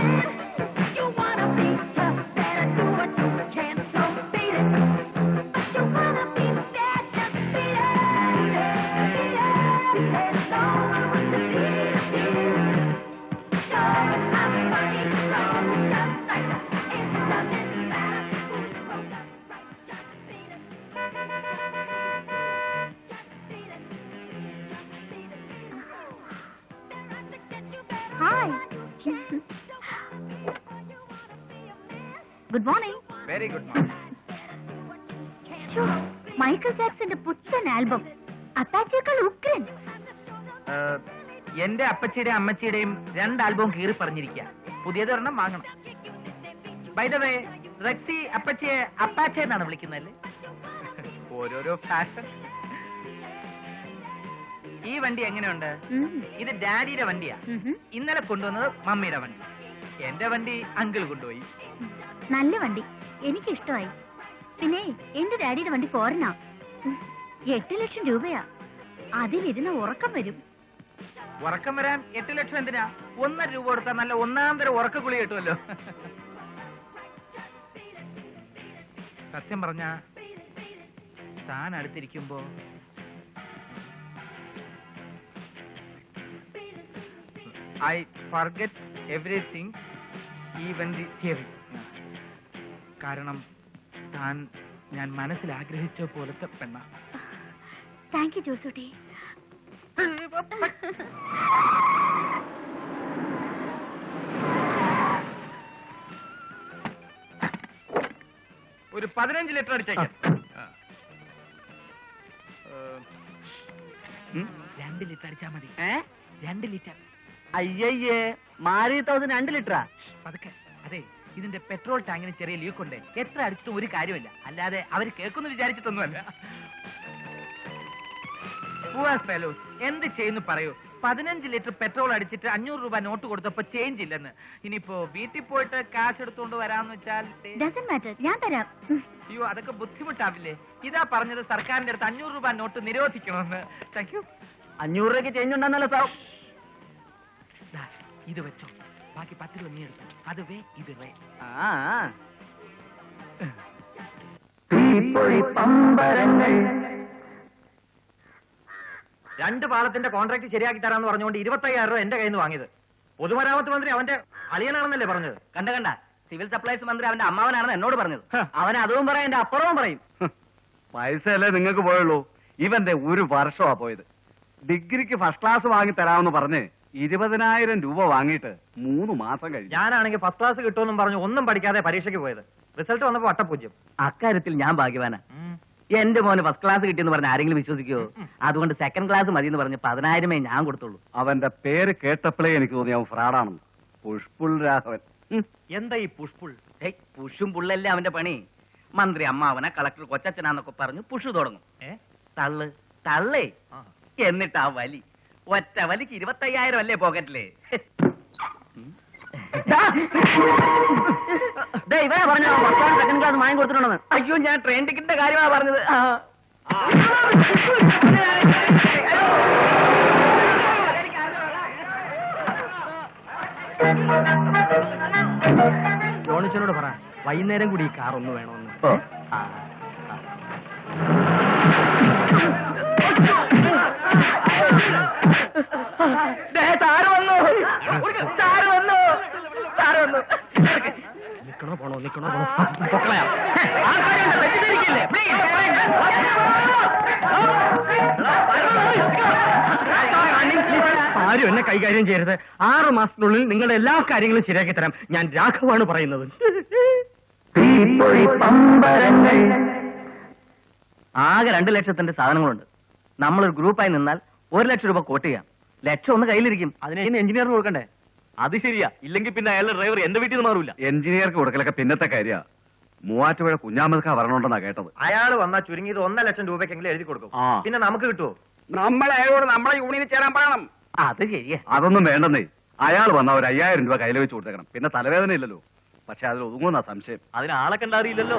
Thank you. Good morning very good morning Michael ജാക്സന്റെ പുത്തൻ album അത്താച്ചേക്കാൾ ഉഗ്രൻ. എന്റെ അപ്പച്ചിയുടെയും അമ്മച്ചിയുടെയും രണ്ട് ആൽബവും കീറി പറഞ്ഞിരിക്കുക പുതിയതൊരെണ്ണം വാങ്ങണം. വൈദവേ റക്സി അപ്പച്ചിയെ അപ്പാച്ചെ എന്നാണ് വിളിക്കുന്നതല്ലേ? ഓരോരോ ഫാഷൻ ഈ വണ്ടി എങ്ങനെയുണ്ട്? ഇത് ഡാഡിയുടെ വണ്ടിയാ. ഇന്നലെ കൊണ്ടുവന്നത് മമ്മിയുടെ വണ്ടി. എന്റെ വണ്ടി അങ്കിൾ കൊണ്ടുപോയി. നല്ല വണ്ടി. എനിക്ക് ഇഷ്ടമായി. പിന്നെ എന്റെ ഡാഡിയുടെ വണ്ടി ഫോറിനാ എട്ട് ലക്ഷം രൂപയാ. അതിലിരുന്ന് ഉറക്കം വരും. ഉറക്കം വരാൻ എട്ട് ലക്ഷം എന്തിനാ? ഒന്നര രൂപ കൊടുത്താൽ നല്ല ഒന്നാം തരം ഉറക്ക കുളി കിട്ടുമല്ലോ. സത്യം പറഞ്ഞ താൻ അടുത്തിരിക്കുമ്പോ I forgot everything even the theory കാരണം താൻ ഞാൻ മനസ്സിൽ ആഗ്രഹിച്ച പോലത്തെ പെണ്ണ. Thank you Josootty. ഒരു പതിനഞ്ച് ലിറ്റർ അടിച്ചേക്കാം. രണ്ട് ലിറ്റർ അടിച്ചാ മതി. രണ്ട് ലിറ്റർ. അയ്യയ്യേ മാറി തൗസൻഡ് രണ്ട് ലിറ്ററാ. പതുക്കെ. അതെ ഇതിന്റെ പെട്രോൾ ടാങ്കിന് ചെറിയ ലീക്ക് ഉണ്ട്. എത്ര അടിച്ചിട്ടും ഒരു കാര്യമില്ല. അല്ലാതെ അവർ കേൾക്കുന്നു വിചാരിച്ചിട്ടൊന്നുമല്ല. ഫെലോസ് എന്ത് ചെയ്യുന്നു പറയൂ. പതിനഞ്ച് ലിറ്റർ പെട്രോൾ അടിച്ചിട്ട് അഞ്ഞൂറ് രൂപ നോട്ട് കൊടുത്തപ്പോ ചേഞ്ച് ഇല്ലെന്ന്. ഇനിയിപ്പോ വീട്ടിൽ പോയിട്ട് കാശ് എടുത്തുകൊണ്ട് വരാന്ന് വെച്ചാൽ ഡസൻ മാറ്റർ ഞാൻ തരാം. അയ്യോ അതൊക്കെ ബുദ്ധിമുട്ടാവില്ലേ? ഇതാ പറഞ്ഞത് സർക്കാരിന്റെ അടുത്ത് അഞ്ഞൂറ് രൂപ നോട്ട് നിരോധിക്കണമെന്ന്. താങ്ക് യു അഞ്ഞൂറ് രൂപയ്ക്ക് ചേഞ്ച് ഉണ്ടെന്നല്ലോ സാർ. ദാ, ഇത് വെച്ചോ. ബാക്കി പത്ത് രൂപ നീ എടുത്തു. അത് വേ ഇത് വേ രണ്ട് പാലത്തിന്റെ കോൺട്രാക്ട് ശരിയാക്കി തരാന്ന് പറഞ്ഞുകൊണ്ട് ഇരുപത്തയ്യായിരം രൂപ എന്റെ കയ്യിൽ നിന്ന് വാങ്ങിയത്. പൊതുമരാമത്ത് മന്ത്രി അവന്റെ അളിയനാണെന്നല്ലേ പറഞ്ഞത്? കണ്ട കണ്ട. സിവിൽ സപ്ലൈസ് മന്ത്രി അവന്റെ അമ്മാവനാണെന്ന് എന്നോട് പറഞ്ഞത്. ഹ. അവൻ അതും പറയും എന്റെ അപ്പുറവും പറയും. പൈസയല്ലേ നിങ്ങൾക്ക് പോയുള്ളൂ? ഇവന്റെ ഒരു വർഷമാ പോയത്. ഡിഗ്രിക്ക് ഫസ്റ്റ് ക്ലാസ് വാങ്ങി തരാമെന്ന് പറഞ്ഞ് ഇരുപതിനായിരം രൂപ വാങ്ങിയിട്ട് മൂന്ന് മാസം കഴിഞ്ഞു. ഞാനാണെങ്കിൽ ഫസ്റ്റ് ക്ലാസ് കിട്ടുമെന്നും പറഞ്ഞു ഒന്നും പഠിക്കാതെ പരീക്ഷയ്ക്ക് പോയത്. റിസൾട്ട് വന്നപ്പോ വട്ടപ്പൂജ്യം അക്കാര്യത്തിൽ ഞാൻ ഭാഗ്യവാന. എന്റെ മോന് ഫസ്റ്റ് ക്ലാസ് കിട്ടിയെന്ന് പറഞ്ഞ ആരെങ്കിലും വിശ്വസിക്കുമോ അതുകൊണ്ട് സെക്കൻഡ് ക്ലാസ് മതി എന്ന് പറഞ്ഞ് പതിനായിരമേ ഞാൻ കൊടുത്തുള്ളൂ. അവന്റെ പേര് കേട്ടപ്പോഴേ എനിക്ക് തോന്നി അവൻ ഫ്രാഡാണെന്ന് പുഷ്പുൾ രാഘവൻ. എന്താ ഈ പുഷ്പുൾ? ഏയ് പുഷും പുള്ളല്ലേ അവന്റെ പണി? മന്ത്രി അമ്മാവനെ കളക്ടർ കൊച്ചച്ഛനാന്നൊക്കെ പറഞ്ഞു പുഷു തുടങ്ങും. തള്ള് തള്ളേ. എന്നിട്ടാ എന്നിട്ട് ആ വലി. ഒറ്റ വലിക്ക് ഇരുപത്തയ്യായിരം അല്ലേ പോക്കറ്റിൽ ഇവരാ പറഞ്ഞോ സെക്കൻഡ് ക്ലാസ് മായം കൊടുത്തിട്ടുണ്ടെന്ന് അയ്യോ ഞാൻ ട്രെയിൻ ടിക്കറ്റിന്റെ കാര്യമാണ് പറഞ്ഞത്. ജോണിച്ചനോട് പറ വൈകുന്നേരം കൂടി ഈ കാർ ഒന്ന് വേണമെന്ന്. ആ. സാറ് വന്നു. സാറ് വന്നു. സാറ് വന്നു. നിക്കണോ പോണോ നിക്കണോ ആൾക്കാരുണ്ട്, തെറ്റിദ്ധരിക്കില്ലേ? Please, ആരും എന്നെ കൈകാര്യം ചെയ്യരുത്. ആറ് മാസത്തിനുള്ളിൽ നിങ്ങളുടെ എല്ലാ കാര്യങ്ങളും ശരിയാക്കി തരാം. ഞാൻ രാഘവാണ് പറയുന്നത്. ആകെ രണ്ട് ലക്ഷത്തിന്റെ സാധനങ്ങളുണ്ട്. നമ്മളൊരു ഗ്രൂപ്പായി നിന്നാൽ ഒരു ലക്ഷം രൂപ കോട്ട് ചെയ്യാം. ലക്ഷം ഒന്ന് കയ്യിലിരിക്കും. അതിനെ എഞ്ചിനീയറിന് കൊടുക്കണ്ടേ? അത് ശരിയാ. ഇല്ലെങ്കിൽ പിന്നെ അയാളുടെ ഡ്രൈവർ എന്റെ വീട്ടിൽ നിന്ന് മാറില്ല എഞ്ചിനീയർക്ക് കൊടുക്കലൊക്കെ പിന്നത്തെ കാര്യ. മൂവാറ്റുപുഴ കുഞ്ഞാമൽക്ക വരണോണ്ടെന്നാ കേട്ടത്. അയാൾ വന്നാൽ ചുരുങ്ങിയത് ഒന്നര ലക്ഷം രൂപയ്ക്കെങ്കിലും എഴുതി കൊടുക്കും. ആ. പിന്നെ നമുക്ക് കിട്ടുമോ നമ്മളയാളോട് നമ്മളെ യൂണിയനിൽ ചേരാൻ പറയണം. അത് ശരിയാ. അതൊന്നും വേണ്ടെന്നേ. അയാൾ വന്ന ഒരു അയ്യായിരം രൂപ കയ്യിൽ വെച്ച് കൊടുത്തേക്കണം. പിന്നെ തലവേദന ഇല്ലല്ലോ. പക്ഷെ അതിൽ ഒതുങ്ങുന്ന സംശയം. അതിന് ആളെ കണ്ട അറിയില്ലല്ലോ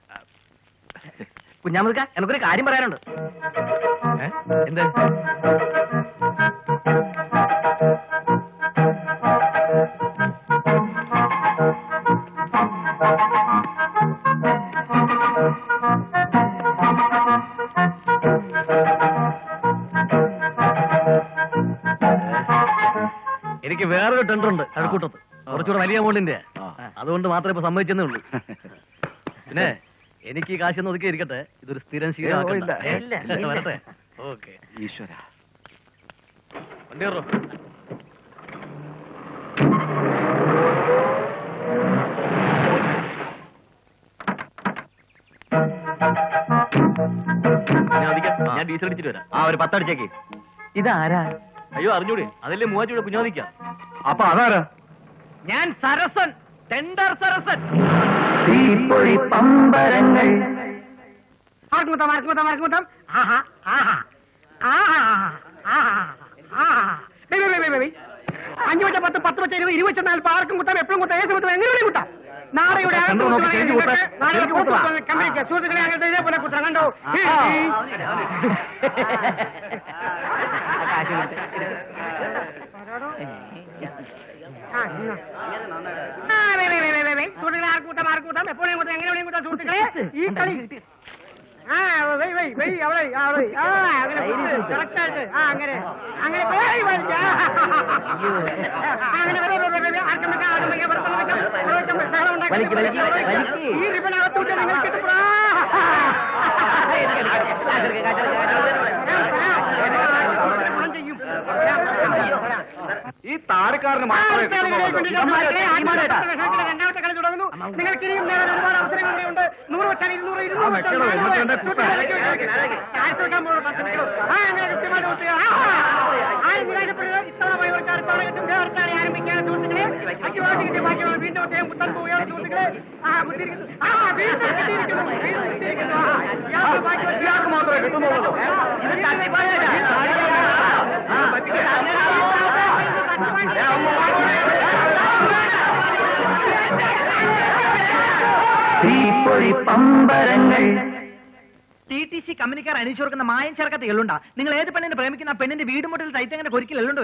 കുഞ്ഞാമൃക്ക എനിക്കൊരു കാര്യം പറയാനുണ്ട്. എന്ത്? എനിക്ക് വേറൊരു ടെൻഡർ ഉണ്ട് കഴക്കൂട്ടത്ത് കുറച്ചുകൂടെ വലിയ അമൗണ്ടിന്റെ അതുകൊണ്ട് മാത്രമേ ഇപ്പൊ സമ്മതിച്ചെന്നേ ഉള്ളൂ. പിന്നെ എനിക്ക് ഈ കാശ് ഒതുക്കി ഇരിക്കട്ടെ. ഇതൊരു സ്ഥിരം ഏ, ഓ, ഇല്ല. ശീലം വരട്ടെ. ഓക്കെ. ഈശ്വര. വണ്ടി കയറോ. ഞാൻ ഡീസൽ അടിച്ചിട്ട് വരാം. ആ ഒരു പത്തടിച്ചേക്ക് ഇതാരാ? അയ്യോ അറിഞ്ഞൂടെ. അതല്ലേ മൂവാറ്റൂടെ കുഞ്ഞാദിക്ക അപ്പൊ അതാരാ? ഞാൻ സരസൻ. ടെൻഡർ സരസൻ. തീപ്പൊഴി പമ്പരങ്ങൾ. ആർക്കുമുത്തം ആർക്കുമുത്തം ആർക്കുമുത്തം ആഹാ ആഹാ. ആഹാ ആഹാ ആഹാ. ബേ, ബേ. അഞ്ച് വെച്ച പത്ത് പത്ത് വച്ച ഇരുപത് ഇരുപത്തി നാല് ആർക്കും കുത്താം എപ്പോഴും കുത്താം. ഏത് കുത്താം എങ്ങനെയും കുത്താം. നാളെ ഇവിടെ അപ്പൊ ചന്ദ്രൻ നോക്കി ശരിക്ക് കുത്താം. നാളെ ശരിക്ക് കുത്തുവാ. കമ്പനിക്ക് സുഹൃത്തുക്കളെ അങ്ങനത്തെ ഇതേപോലെ കുത്താം. കണ്ടോ ആ, ഇന്നാ. ആ, വേ, വേ, വേ, വേ, വേ, വേ. സുഹൃത്തുക്കളെ ആർക്കും കുത്താം ആർക്കും കുത്താം എപ്പോഴും കുത്താം എങ്ങനെ വേണേലും കുത്താം സുഹൃത്തുക്കളെ ഈ കളി ആ വെയ് വെയ് വെയ് അവിടെ ആ അവിടെ ആ അങ്ങനെ കറക്റ്റ് ആയിട്ട് ആ അങ്ങനെ അങ്ങനെ വെയ് വെയ് ആ, അങ്ങനെ വെയ് വെയ് വെയ് വെയ് ആർക്കും വെക്കാം ആർക്കും വെക്കാം വെറുതെ വെക്കാം വെറുതെ വെക്കാം ബഹളം ഉണ്ടാക്കി വലിക്ക്, വലിക്ക്, വലിക്ക്. ഈ റിബൺ അകത്തോട്ട് നിങ്ങൾ കിട്ടും ഈ താരക്കാരന് മാത്രമേ നിങ്ങൾക്ക് ഇനിയും നേടാൻ ഒരുപാട് അവസരങ്ങൾ ഉണ്ട് നൂറ് വെച്ചാൽ ഇരുന്നൂറ് ആ, നിരാശപ്പെടുക. ഇത്തവണ കിട്ടും വേവർക്കാരെ ആരംഭിക്കാൻ സുഹൃത്തുക്കളെ പ്രാവശ്യം കിട്ടിയ ബാക്കിയുള്ള വീണ്ടും അദ്ദേഹം കുത്താൻ പോവുകയാണ് സുഹൃത്തുക്കളെ ആ കുത്തിയിരിക്കുന്നു ആ തട്ടിപ്പാടില്ല. തീപ്പൊഴി പമ്പരങ്ങൾ ടി ടി സി കമ്പനിക്കാർ അണിയിച്ചു കൊടുക്കുന്ന മായം ചേർക്കത്തെ എള്ളുണ്ടാ. നിങ്ങൾ ഏത് പെണ്ണിനെ പ്രേമിക്കുന്ന പെണ്ണിന്റെ വീട് മുട്ടിൽ തൈത്തങ്ങനെ ഒരിക്കൽ എള്ളുണ്ട്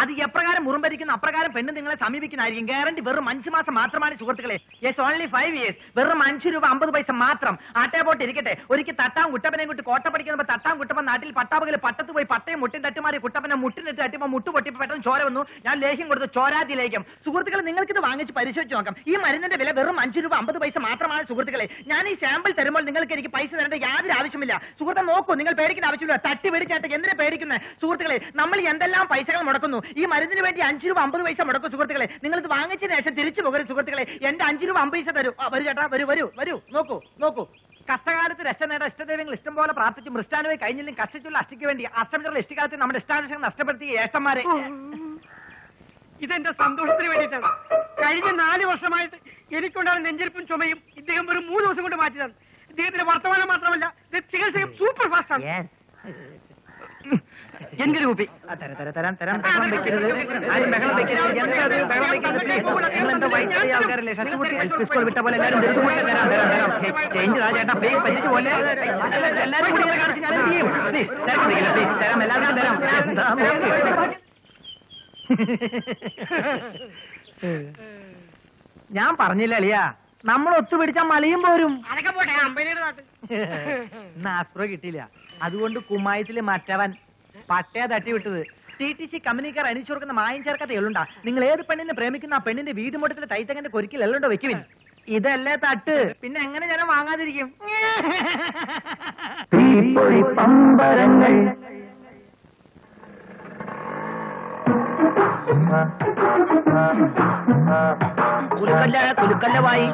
അത് എപ്രകാരം മുറുമ്പരിക്കുന്ന അപ്രകാരം പെണ്ണ് നിങ്ങളെ സമീപിക്കുന്നതായിരിക്കും. ഗ്യാരണ്ടി വെറും അഞ്ച് മാസം മാത്രമാണ് സുഹൃത്തുക്കളെ. യെസ് ഓൺലി ഫൈവ് ഇയേഴ്സ് വെറും അഞ്ച് രൂപ അമ്പത് പൈസ മാത്രം. ആട്ടേ പോട്ട് ഇരിക്കട്ടെ. ഒരിക്കൽ തട്ടാം കുട്ടപ്പനെ കുട്ടി കോട്ട പഠിക്കുന്നപ്പോൾ തട്ടാം കുട്ടപ്പൻ നാട്ടിൽ പട്ടാപകൽ പട്ടത്ത് പോയി പട്ടയും മുട്ടും തട്ടുമാറി കുട്ടപ്പനെ മുട്ടിനിട്ട് തട്ടിയപ്പോ മുട്ട് പൊട്ടി പെട്ടെന്ന് ചോര വന്നു. ഞാൻ ലേഹ്യം കൊടുത്തു ചോരാതി ലേഹ്യം സുഹൃത്തുക്കളെ നിങ്ങൾക്ക് ഇത് വാങ്ങിച്ച് പരിശോധിച്ച് നോക്കാം. ഈ മരുന്നിന്റെ വില വെറും അഞ്ച് രൂപ അമ്പത് പൈസ മാത്രമാണ് സുഹൃത്തുക്കളെ. ഞാൻ ഈ സാമ്പിൾ തരുമ്പോൾ നിങ്ങൾക്ക് എനിക്ക് പൈസ തരേണ്ട യാതൊരു ആവശ്യമില്ല. സുഹൃത്തെ നോക്കൂ നിങ്ങൾ പേടിക്കേണ്ട ആവശ്യമില്ല. തട്ടി പേടിച്ചാട്ട് എന്തിനെ പേടിക്കുന്നത് സുഹൃത്തുക്കളെ നമ്മൾ എന്തെല്ലാം പൈസകൾ മുടക്കുന്നു? ഈ മരുന്നിന് വേണ്ടി അഞ്ച് രൂപ അമ്പത് പൈസ മുടക്കും സുഹൃത്തുക്കളെ. നിങ്ങൾ ഇത് വാങ്ങിച്ചതിന് ശേഷം തിരിച്ചു പോകരുത് സുഹൃത്തുക്കളെ. എന്റെ അഞ്ച് രൂപ അമ്പത് പൈസ തരൂ. വരൂ ചേട്ടാ വരൂ വരൂ വരൂ. നോക്കൂ നോക്കൂ. കഷ്ടകാലത്ത് രക്ഷ നേടാൻ ഇഷ്ടദൈവങ്ങൾ ഇഷ്ടം പോലെ പ്രാർത്ഥിച്ചു മൃഷ്ടാനുമായി കഴിഞ്ഞില്ലെങ്കിൽ കഷ്ടിച്ചുള്ള അഷ്ടിക്ക് വേണ്ടി അഷ്ടമിച്ചുള്ള ഇഷ്ടകാലത്ത് നമ്മുടെ ഇഷ്ടാനുഷ്ടം നഷ്ടപ്പെടുത്തിയ ഏഷ്ടന്മാരെ ഇതെന്റെ സന്തോഷത്തിന് വേണ്ടിയിട്ടാണ്. കഴിഞ്ഞ നാല് വർഷമായിട്ട് എനിക്കുണ്ടാകുന്ന നെഞ്ചിരിപ്പും ചുമയും ഇദ്ദേഹം ഒരു മൂന്ന് ദിവസം കൊണ്ട് മാറ്റിയതാണ്. ഇദ്ദേഹത്തിന്റെ വർത്തമാനം മാത്രമല്ല ഇത് ചികിത്സയും സൂപ്പർ ഫാസ്റ്റ് ആണ്. എന്റെ കുപ്പി തരാം തരാം തരാം തരാം. ബഹളം വെക്കരുത്. ആരും ബഹളം വെക്കരുത്. എന്താ അത് ബഹളം വെക്കരുത്. please. നിങ്ങളെന്താ വൈദ്യുതി ആൾക്കാരല്ലേ? ഷർട്ട് കൂട്ടി എൽ പി സ്കൂൾ വിട്ട പോലെ എല്ലാവരും ധരിച്ചു തരാം തരാം തരാം. ചേഞ്ച് ആ ചേട്ടാ പ്ലീസ് പറ്റിച്ചു പോലെ എല്ലാവരും കൂടി ഇങ്ങനെ കാണിച്ച് ഞാൻ എന്ത് ചെയ്യും പ്ലീസ് തരാം എല്ലാവർക്കും തരാം. എന്താ നോക്ക്. ഞാൻ പറഞ്ഞില്ല അളിയാ നമ്മൾ ഒത്തുപിടിച്ച മലയും പോരും. അതൊക്കെ പോട്ടെ ഇന്ന് ആസ്പ്രോ കിട്ടിയില്ല. അതുകൊണ്ട് കുമ്മായത്തിലെ മറ്റവൻ പട്ടയ തട്ടി വിട്ടത്. ടി ടി സി കമ്പനിക്കാർ അണിച്ചു കൊടുക്കുന്ന മായം ചേർക്കാത്ത എള്ളുണ്ടാ. നിങ്ങൾ ഏത് പെണ്ണിനെ പ്രേമിക്കുന്ന ആ പെണ്ണിന്റെ വീട് മുട്ടത്തിലെ തൈത്തങ്ങന്റെ കൊരിക്കൽ എള്ളുണ്ടോ വെക്കുവിൻ? ഇതല്ലേ തട്ട്. പിന്നെ എങ്ങനെ ഞാൻ വാങ്ങാതിരിക്കും തീപ്പൊഴി പമ്പരങ്ങൾ കുലുക്കല്ല കുലുക്കല്ല വായി.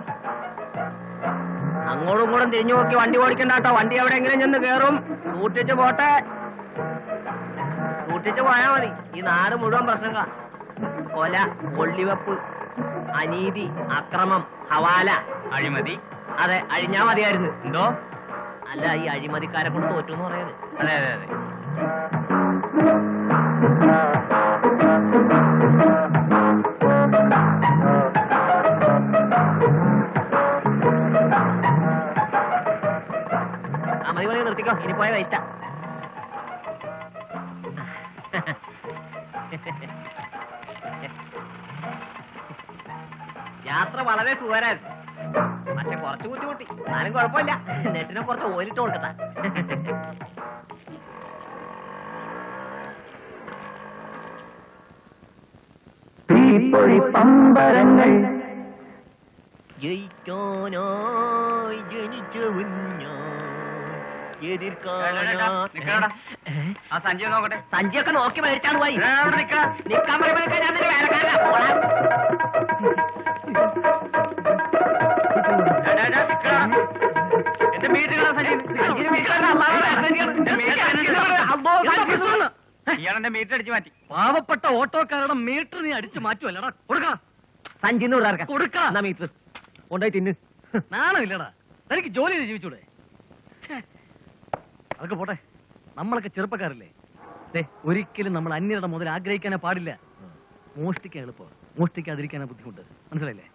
അങ്ങോട്ടും ഇങ്ങോട്ടും തിരിഞ്ഞു നോക്കി വണ്ടി ഓടിക്കണ്ട കേട്ടോ വണ്ടി എവിടെയെങ്കിലും ചെന്ന് കേറും. കൂട്ടിച്ച് പോട്ടെ. കൂട്ടിച്ച് പോയാ മതി. ഈ നാട് മുഴുവൻ പ്രശ്നങ്ങ കൊല കൊള്ളിവെപ്പ് അനീതി അക്രമം ഹവാല. അഴിമതി. അതെ അഴിഞ്ഞാ മതിയായിരുന്നു. എന്തോ? അല്ല ഈ അഴിമതിക്കാരെ കൊണ്ട് തോറ്റു എന്ന് പറയുന്നത്. അതെ അതെ അതെ. മതി നിർത്തിക്കോ. ഇനി പോയ വേസ്റ്റാ യാത്ര വളരെ സുഖരായിരുന്നു പക്ഷെ കുറച്ച് ബുദ്ധിമുട്ടി. ഞാനും കുഴപ്പമില്ല. നെറ്റിനെ കുറച്ച് ഓലിട്ട് ജയിക്കാനോ തീപ്പൊഴി പമ്പരങ്ങൾ. ജയിക്കാനായി ഞാൻ ആ സഞ്ജയ് നോക്കട്ടെ. നോക്കി മേടിച്ചാണ് പോയി. നിക്കാൻ പറയുമ്പോഴൊക്കെ ഞാൻ വേലക്കാരനാ. പോടാ. എന്റെ. ഇയാളെന്റെ മീറ്റർ അടിച്ചു മാറ്റി. പാവപ്പെട്ട ഓട്ടോക്കാരുടെ മീറ്റർ നീ അടിച്ചു മാറ്റുമല്ലടാ കൊടുക്ക. സഞ്ജിന്ന് വിടാർക്ക കൊടുക്ക. എന്നാ മീറ്റർ? കൊണ്ടായി തിന്ന്. നാണമില്ലടാ. തനിക്ക് ജോലി ജീവിച്ചൂടെ. അതൊക്കെ പോട്ടെ. നമ്മളൊക്കെ ചെറുപ്പക്കാരല്ലേ? ദേ, ഒരിക്കലും നമ്മൾ അന്യരുടെ മുതൽ ആഗ്രഹിക്കാനേ പാടില്ല. മോഷ്ടിക്കാൻ എളുപ്പം. മോഷ്ടിക്കാതിരിക്കാനാ ബുദ്ധിമുട്ട്. മനസ്സിലായില്ലേ?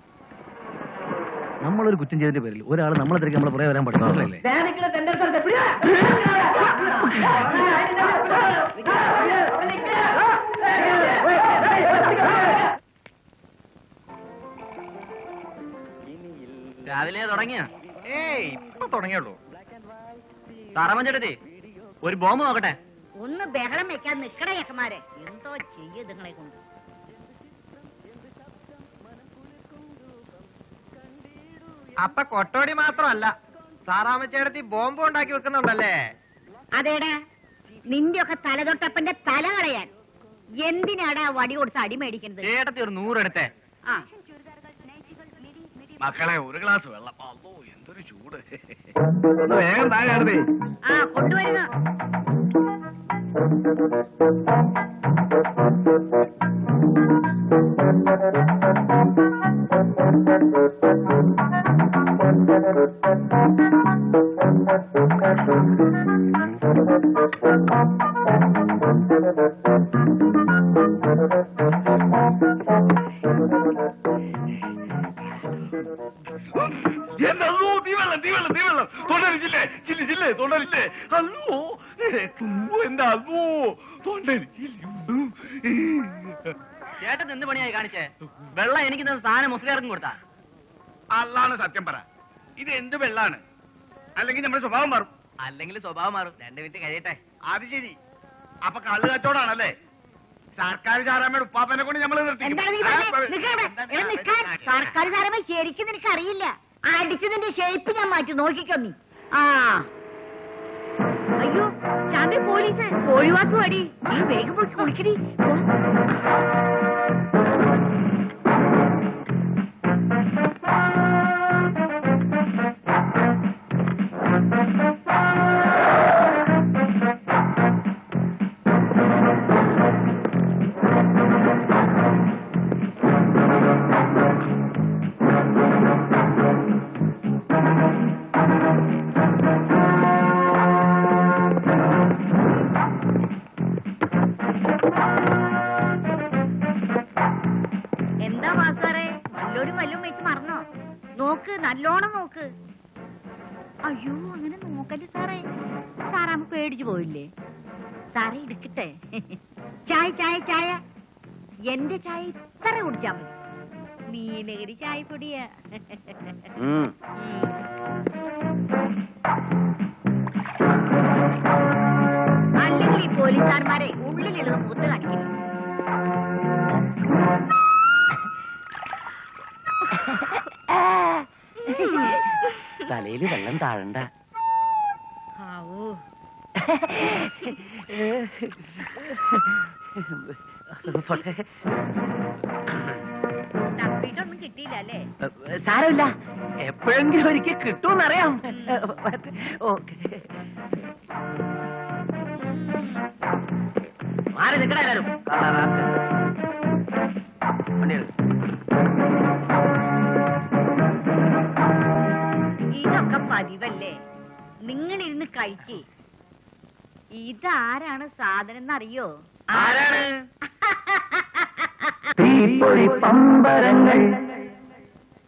നമ്മളൊരു കുറ്റം ചെയ്തതിന്റെ പേരിൽ ഒരാൾ നമ്മളെ തിരികെ നമ്മളെ പുറകെ വരാൻ പാടില്ല. മനസ്സിലായില്ലേ? രാവിലെ തുടങ്ങിയ? ഏയ് ഇപ്പൊ തുടങ്ങിയുള്ളൂ താറാമഞ്ചേട്ടത്തി ഒരു ബോംബ് നോക്കട്ടെ. ഒന്ന് ബഹളം വെക്കാൻ നിക്കട യക്കന്മാരെ. എന്തോ ചെയ്യ ഇതുങ്ങളെ കൊണ്ട്. അപ്പൊ കൊട്ടോടി മാത്രമല്ല സാറാമച്ചേടത്തി ബോംബ് ഉണ്ടാക്കി വെക്കുന്നുണ്ടല്ലേ? അതേടാ നിന്റെ ഒക്കെ തലതൊട്ടപ്പന്റെ തല കളയാൻ. എന്തിനാടാ വടി കൊടുത്ത് അടി മേടിക്കുന്നത്? ചേട്ടത്തി ഒരു നൂറെടുത്തേ ആ. മക്കളെ ഒരു ഗ്ലാസ് വെള്ളം. എന്തൊരു ചൂട്. വേഗം താഴെ ആ കൊണ്ടുവരുന്ന? എന്നല്ലോ വെള്ളം തീ വെള്ളം തൊണ്ടരിച്ചില്ലേ? ചില്ല് ചില്ല് തൊണ്ടരിച്ചില്ലേ അല്ലോ എന്താ അല്ലോ തൊണ്ടരിച്ചില്ലേ ചേട്ടൻ എന്ത് പണിയായി കാണിച്ചേ? വെള്ളം എനിക്ക് സാധനം മുസ്ലിയാർക്കും കൊടുത്താ? അല്ലാണ് സത്യം പറ. ഇത് എന്ത് വെള്ളാണ്? അല്ലെങ്കിൽ നമ്മുടെ സ്വഭാവം മാറും. അല്ലെങ്കിൽ സ്വഭാവം മാറും. രണ്ട് മിനിറ്റ് കഴിയട്ടെ. അത് ശരി. അപ്പൊ കള്ളു കച്ചവടാണല്ലേ? സർക്കാർ ചാരാമയുടെ ഉപ്പാപ്പനെ കൊണ്ട് നമ്മൾ നിർത്തി നീ. സർക്കാർ സാരമായി ശരിക്കും നിനക്ക് അറിയില്ല അടിച്ചു നിന്റെ ഷേപ്പ് ഞാൻ മാറ്റി. നോക്കിക്കോ നീ. ആ. അയ്യോ ചാമ്പി പോലീസ്. ഒഴിവാക്കുവാടി നീ വേഗം പോയി കുളിക്കടി എന്താ മാസാറേ? നല്ലോരും വല്ലതും വെച്ച് മറന്നോ? നോക്ക് നല്ലോണം നോക്ക്. അയ്യോ അങ്ങനെ നോക്കല്ലേ സാറേ? സാറാമ്മ പേടിച്ചു പോയില്ലേ സാറേ എടുക്കട്ടെ. ചായ ചായ ചായ. എന്റെ ചായ ഇത്ര കുടിച്ചാ മതി. നീലഗിരി ചായ പോലീസുകാരന്മാരെ ഉള്ളിലിരുന്ന് മുഖത്ത് കാണിക്കും. തലയിൽ വെള്ളം താഴണ്ട. തപ്പിട്ടൊന്നും കിട്ടിയില്ല അല്ലേ? സാരമില്ല. എപ്പോഴെങ്കിലും ഒരിക്കൽ കിട്ടുമെന്നറിയാം. ഓക്കെ. മാറി നിൽക്കണ എല്ലാരും. ഇതൊക്കെ പതിവല്ലേ? നിങ്ങൾ ഇരുന്ന് കഴിക്ക്. ഇതാരാണ് സാധനം എന്നറിയോ ആരാണ്? തീപ്പൊഴി പമ്പരങ്ങൾ.